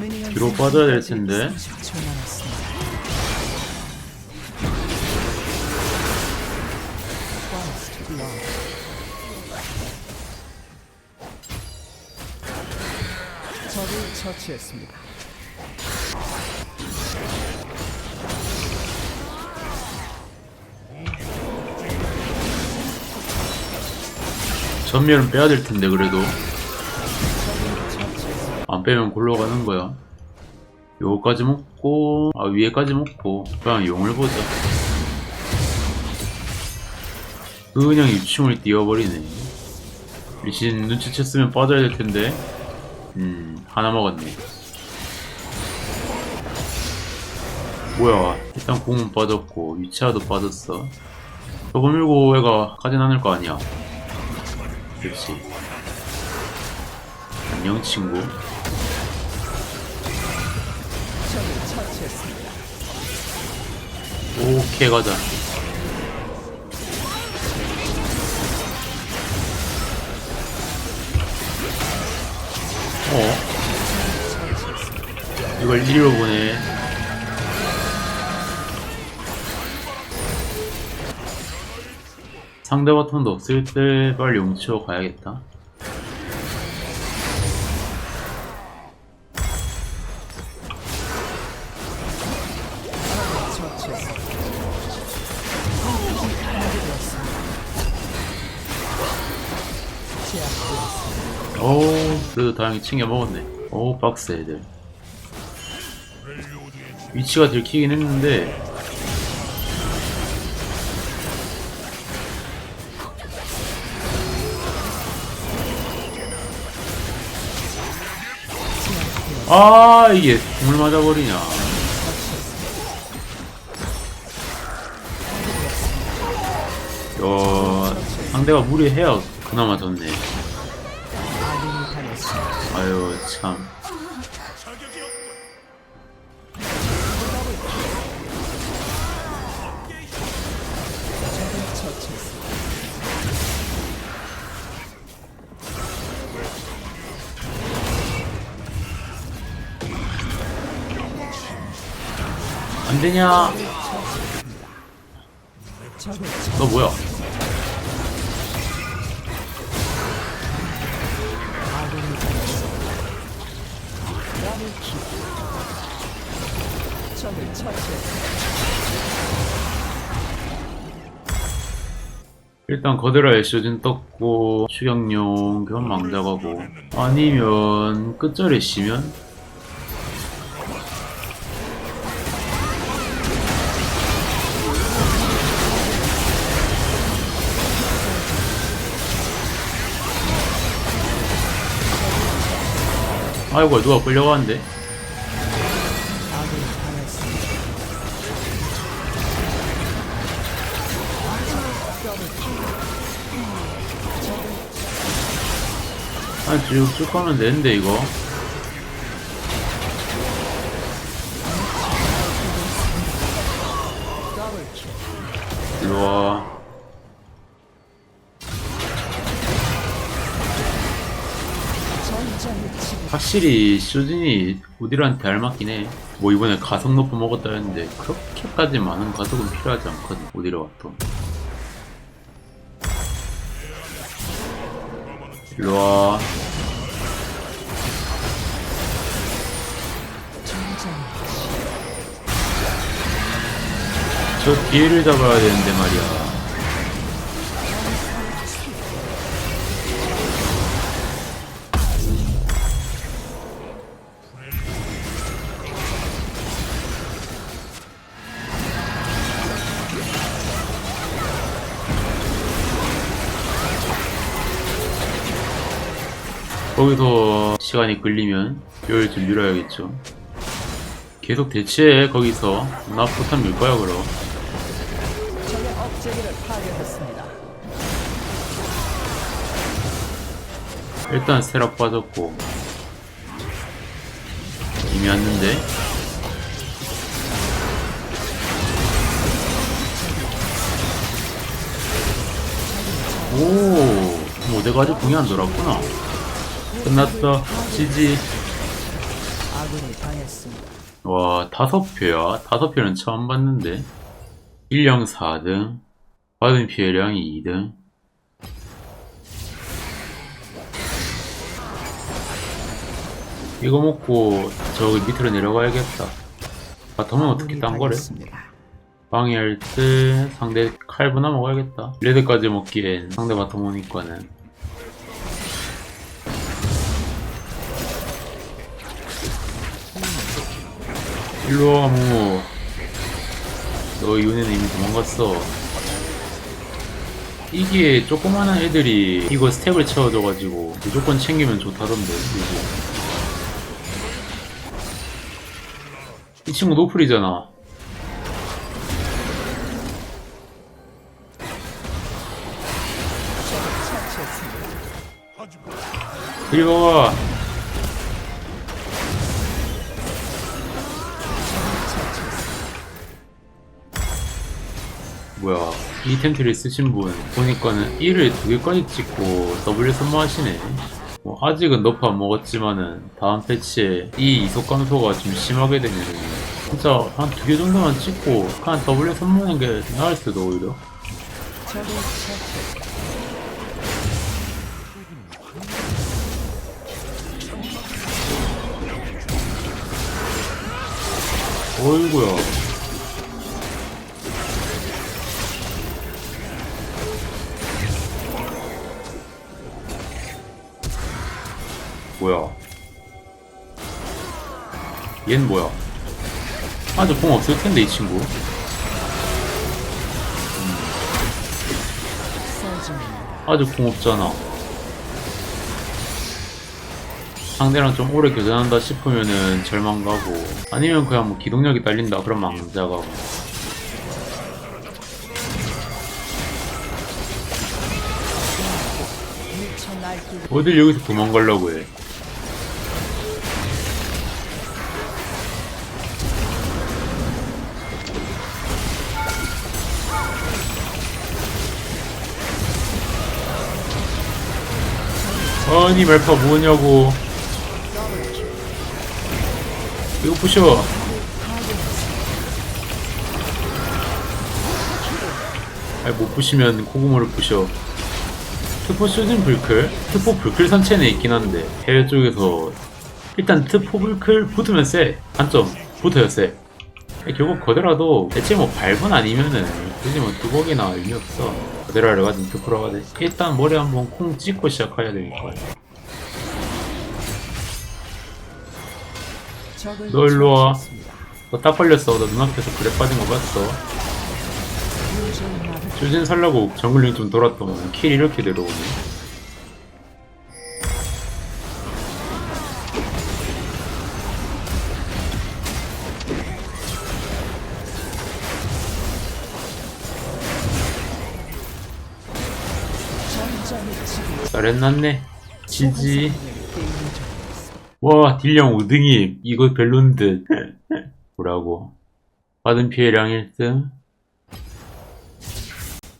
뒤로 빠져야 될 텐데. 적을 처치했습니다. 전멸은 빼야 될 텐데 그래도 안 빼면 골로 가는 거야. 요거까지 먹고 아 위에까지 먹고 그냥 용을 보자. 그냥 입충을 띄워버리네. 리신 눈치챘으면 빠져야 될 텐데. 음 하나 먹었네. 뭐야 일단 공은 빠졌고 위치아도 빠졌어. 저거 밀고 애가 가진 않을 거 아니야. 그렇지. 안녕 친구. 오케이 가자. 어? 이걸 이리로 보내. 상대 바텀도 없을 때 빨리 용치워 가야겠다. 제압되었습니다. 오, 그래도 다행히 챙겨 먹었네. 오, 박스 애들. 위치가 들키긴 했는데, 아, 이게 공을 맞아버리냐. 야, 상대가 무리해야 그나마 당했습니다. 아유 참. 안 되냐 적을 너 뭐야 일단 거드라의 쇼진 떴고 추격용 견망작하고 아니면 끝절에 쉬면? 아이고 누가 끌려가는데 아 쭉쭉 가면 되는데 이거. 일로와 확실히 쇼진이 우디한테 알맞긴 해. 뭐 이번에 가속 높은 먹었다 했는데 그렇게까지 많은 가속은 필요하지 않거든. 우디를 와도. 일로와. 저 뒤를 잡아야 되는데 말이야. 거기서 시간이 끌리면 뼈를 좀 밀어야겠죠. 계속 대치해 거기서 나 포탄 밀 거야 그럼. 적의 억제기를 파괴했습니다. 일단 세락 빠졌고 이미 왔는데 오, 뭐 내가 아직 공이 안 돌았구나. 끝났어. 지지. 아군이 당했습니다. 와, 다섯 표야? 다섯 표는 처음 봤는데. 1령 4등, 받은 피해량이 2등. 이거 먹고 저기 밑으로 내려가야겠다. 바텀은 어떻게 아군이 딴 거래? 방해할 때 상대 칼부나 먹어야겠다. 레드까지 먹기엔 상대 바텀 오니까는. 일로와 무. 너 이번에는 이미 도망갔어. 이게 조그마한 애들이 이거 스텝을 채워줘가지고 무조건 챙기면 좋다던데 요즘. 이 친구 노플이잖아. 와. 뭐야. 이 템 트리 쓰신 분 보니까는 1을 두 개까지 찍고 W 선모하시네. 뭐 아직은 안 먹었지만은 다음 패치에 이 이속 감소가 좀 심하게 되면 진짜 한 두 개 정도만 찍고 그냥 W 선모하는 게 나을 수도 오히려. 어이구야 얜 뭐야? 아주 공 없을 텐데 이 친구. 아주 공 없잖아. 상대랑 좀 오래 교전한다 싶으면은 절망 가고 아니면 그냥 뭐 기동력이 딸린다 그럼 망자 가고. 어딜 여기서 도망가려고 해 아니 말파 뭐냐고. 이거 부셔. 아니 못 부시면 고구마를 부셔. 트포 쇼진 불클? 트포 불클 선체는 있긴 한데 해외 쪽에서. 일단 트포 불클 붙으면 세 단점 붙어야 세 결국 거대라도 대체 뭐 발분 아니면은 굳이 뭐 뚜벅이나 의미 없어. 거대라를 가진 트포라고 하지 일단 머리 한번 콩 찍고 시작해야 되니까 너 일로 와. 처치했습니다. 너딱 걸렸어. 너 눈앞에서 그래 빠진 거 봤어? 조진 살라고 정글링 좀 돌았더만 킬 이렇게 지구 잘했났네. 지지 와 딜량 5등이 이거 별론듯 뭐라고. 받은 피해량 1등